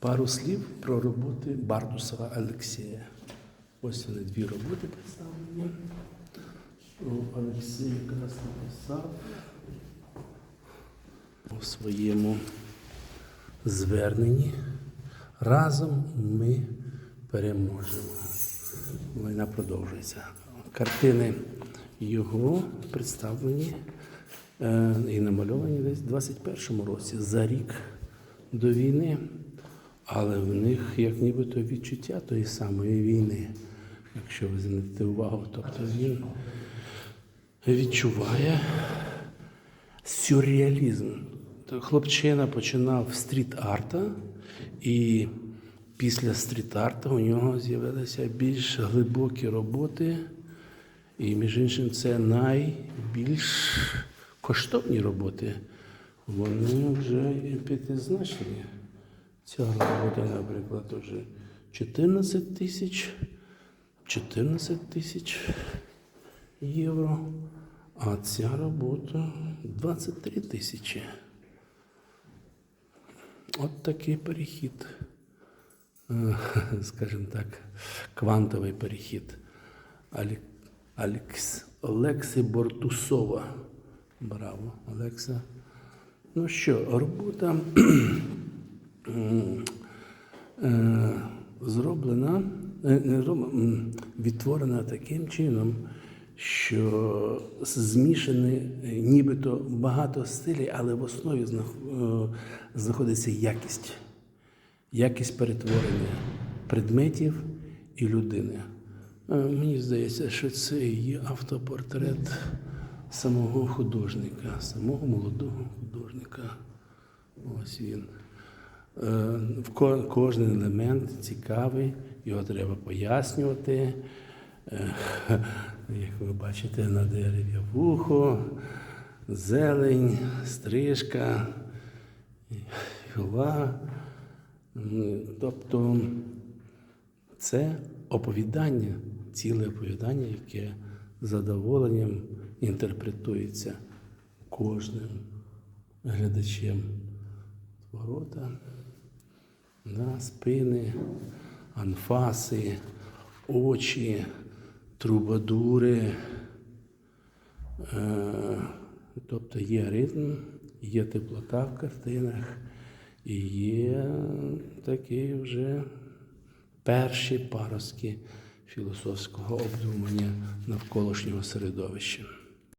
Пару слів про роботи Бардусова Олексія. Ось вони дві роботи представлені. Олексій якраз написав у своєму зверненні. Разом ми переможемо. Війна продовжується. Картини його представлені е, і намальовані десь в 21-му році, за рік до війни. Але в них як нібито відчуття тої самої війни, якщо ви звернете увагу. Тобто він відчуває сюрреалізм. Хлопчина починав стріт-арта, і після стріт-арта у нього з'явилися більш глибокі роботи. І, між іншим, це найбільш коштовні роботи. Вони вже п'ятизначні. Ця робота, наприклад, вже 14 тисяч, 14 тисяч євро, а ця робота 23 тисячі. От такий перехід, е, скажімо так, квантовий перехід. Алекс, Олекси Бортусова. Браво, Олекса. Ну що, робота зроблена, е, зроблена, м, відтворена таким чином, що змішані е, нібито багато стилів, але в основі е, знаходиться якість. Якість перетворення предметів і людини. Е, Мені здається, що це є автопортрет самого художника, самого молодого художника. Ось він. Е, Кожен елемент цікавий, його треба пояснювати. Е, Як ви бачите, на дереві вухо, зелень, стрижка, гіла. М, Тобто це оповідання, ціле оповідання, яке задоволенням інтерпретується кожним глядачем. Ворота, да, спини, анфаси, очі, трубадури. Е, тобто є ритм, є теплота в картинах, і є такі вже перші паростки філософського обдумання навколишнього середовища.